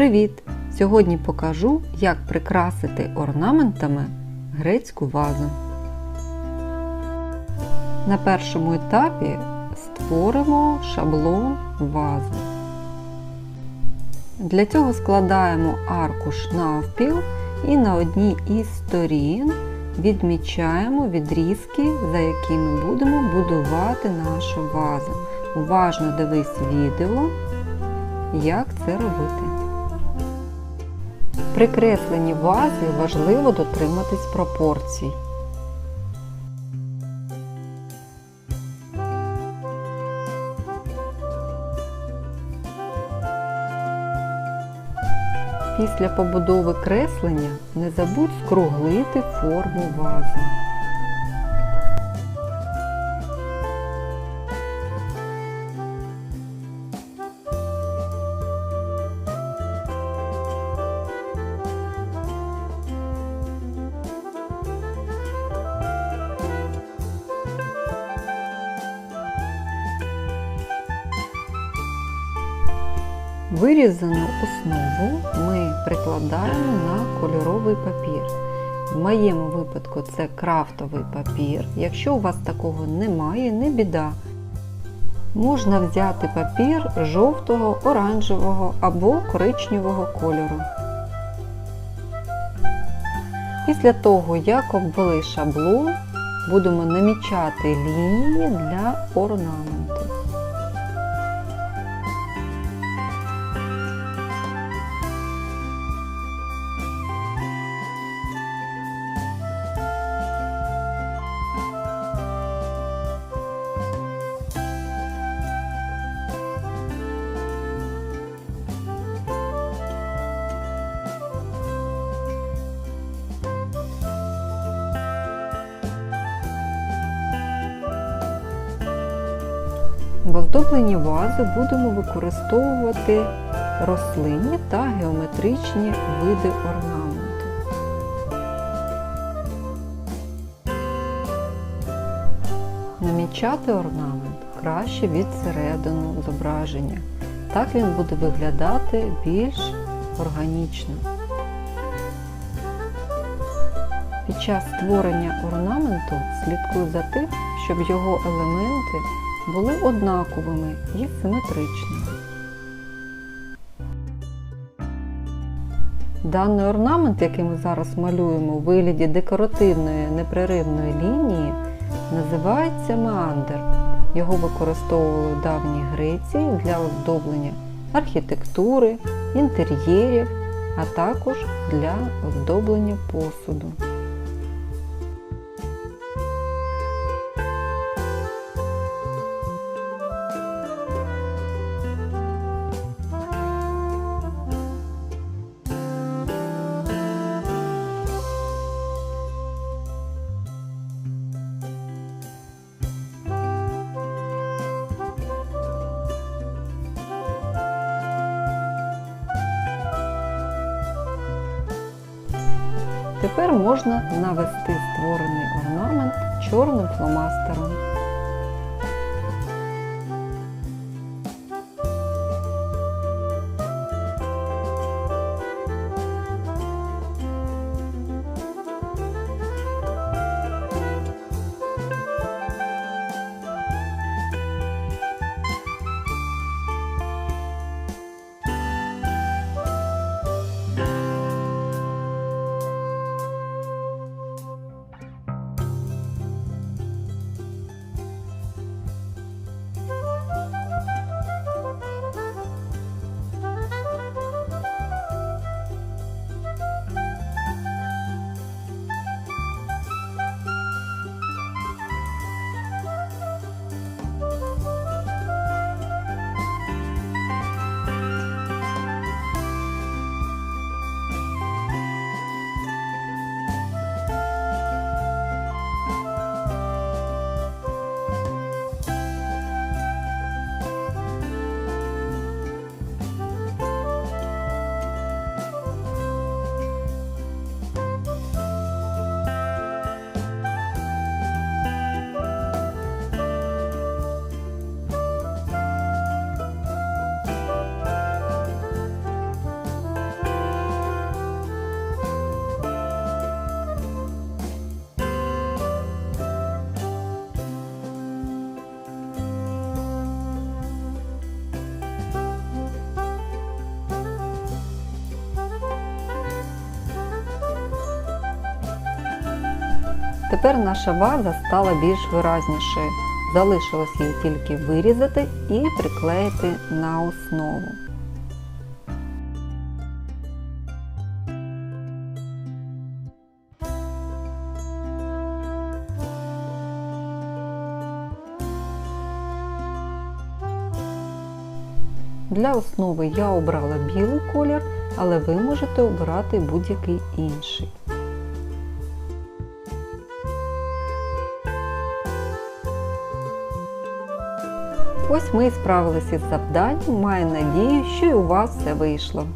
Привіт! Сьогодні покажу, як прикрасити орнаментами грецьку вазу. На першому етапі створимо шаблон вази. Для цього складаємо аркуш навпіл і на одній із сторін відмічаємо відрізки, за якими будемо будувати нашу вазу. Уважно дивись відео, як це робити. При кресленні вази важливо дотриматись пропорцій. Після побудови креслення не забудь скруглити форму вази. Вирізану основу ми прикладаємо на кольоровий папір. В моєму випадку це крафтовий папір. Якщо у вас такого немає, не біда. Можна взяти папір жовтого, оранжевого або коричневого кольору. Після того, як обвели шаблон, будемо намічати лінії для орнаменту. В оздобленні вази будемо використовувати рослинні та геометричні види орнаменту. Намічати орнамент краще від середину зображення. Так він буде виглядати більш органічно. Під час створення орнаменту слідкуй за тим, щоб його елементи були однаковими і симетричними. Даний орнамент, який ми зараз малюємо у вигляді декоративної непреривної лінії, називається меандр. Його використовували в давній Греції для оздоблення архітектури, інтер'єрів, а також для оздоблення посуду. Тепер можна навести створений орнамент чорним фломастером. Тепер наша ваза стала більш виразнішою. Залишилось її тільки вирізати і приклеїти на основу. Для основи я обрала білий колір, але ви можете обирати будь-який інший. Ось ми і справилися з завданням. Маю надію, що і у вас все вийшло.